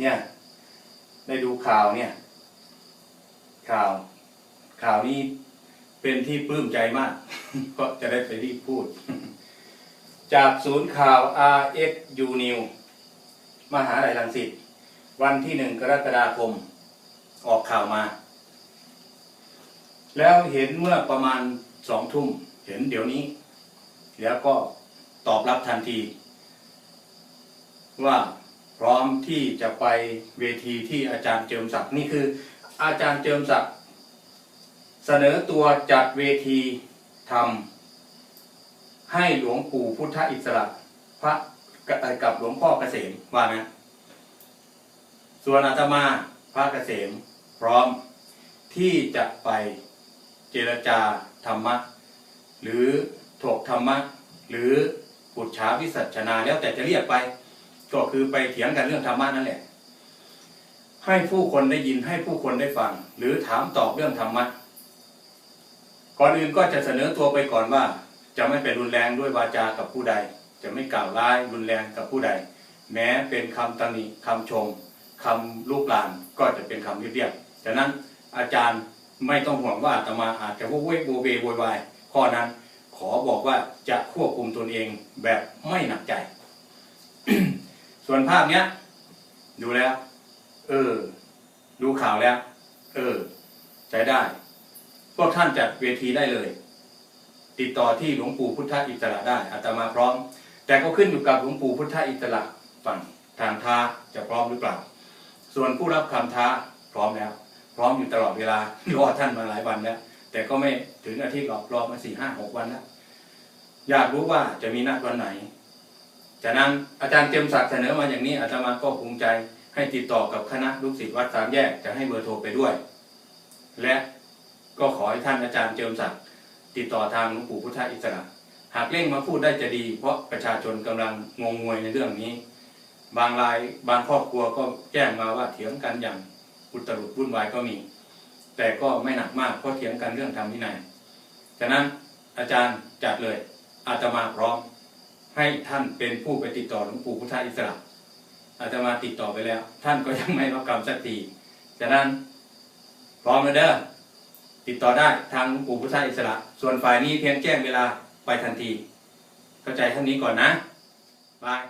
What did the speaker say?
เนี่ยได้ดูข่าวเนี่ย ข่าว ข่าวนี้เป็นที่ปลื้มใจมาก ก็จะได้ไปรีบพูด จากศูนย์ข่าว RSU News มหาลัยรังสิตวันที่หนึ่งกรกฎาคม ออกข่าวมา แล้วเห็นเมื่อประมาณสองทุ่ม เห็นเดี๋ยวนี้ แล้วก็ตอบรับทันที ว่า พร้อมที่จะไปเวทีที่อาจารย์เจิมศักดิ์นี่คือ อาจารย์เจิมศักดิ์เสนอตัวจัดเวทีทำให้หลวงปู่พุทธอิสระพระกับหลวงพ่อเกษมว่านะส่วนอาตมาพระเกษมพร้อมที่จะไปเจรจาธรรมะ หรือถกธรรมะ หรือปุจฉาวิสัชนาแล้วแต่จะเรียกไป ก็คือไปเถียงกันเรื่องธรรมะนั่นแหละ ให้ผู้คนได้ยินให้ผู้คนได้ฟัง หรือถามตอบเรื่องธรรมะก่อนอื่นก็จะเสนอตัวไปก่อนว่า จะไม่เป็นรุนแรงด้วยวาจากับผู้ใด จะไม่กล่าวร้ายรุนแรงกับผู้ใด แม้เป็นคำตำหนิคำชมคำลูกหลานก็จะเป็นคำเรียบๆฉะนั้นอาจารย์ไม่ต้องห่วงว่าอาตมาอาจจะโวเวโวเวโวยวายข้อนั้นขอบอกว่าจะควบคุมตนเองแบบไม่หนักใจ ส่วนภาพเนี้ย ดูแล้ว เออ ดูข่าวแล้ว เออใช้ได้ พวกท่านจัดเวทีได้เลย ติดต่อที่หลวงปู่พุทธอิสระได้อาตมาพร้อม แต่ก็ขึ้นอยู่กับหลวงปู่พุทธอิสระฝั่งทางท้าจะพร้อมหรือเปล่า ส่วนผู้รับคำท้าพร้อมแล้ว พร้อมอยู่ตลอดเวลารอท่านมาหลายวันแล้ว แต่ก็ไม่ถึงอาทิตย์หรอกรอมาสี่ห้าหกวันแล้วอยากรู้ว่าจะมีนัดวันไหน จากนั้นอาจารย์เจยมศักดิ์เสนอมาอย่างนี้อาตมาก็ภูมิใจให้ติดต่อกับคณะลูกศิษย์วัดสามแยกจะให้เบอร์โทรไปด้วย และก็ขอให้ท่านอาจารย์เจิมศักดิ์ติดต่อทางหลวงปู่พุทธอิสระ หากเร่งมาพูดได้จะดี เพราะประชาชนกำลังงงงวยในเรื่องนี้ บางรายบางครอบครัวก็แจ้งมาว่าเถียงกันอย่างอุตรุดวุ่นวายก็มี แต่ก็ไม่หนักมากเพราะเถียงกันเรื่องธรรมวินัยฉะนั้นอาจารย์จัดเลยอาตมาพร้อม ให้ท่านเป็นผู้ไปติดต่อหลวงปู่พุทธอิสระอาตมาติดต่อไปแล้ว ท่านก็ยังไม่รับกรรมสักทีฉะนั้นพร้อมแล้วเด้อติดต่อได้ทางหลวงปู่พุทธอิสระ ส่วนฝ่ายนี้เพียงแจ้งเวลาไปทันที เข้าใจเท่านี้ก่อนนะบาย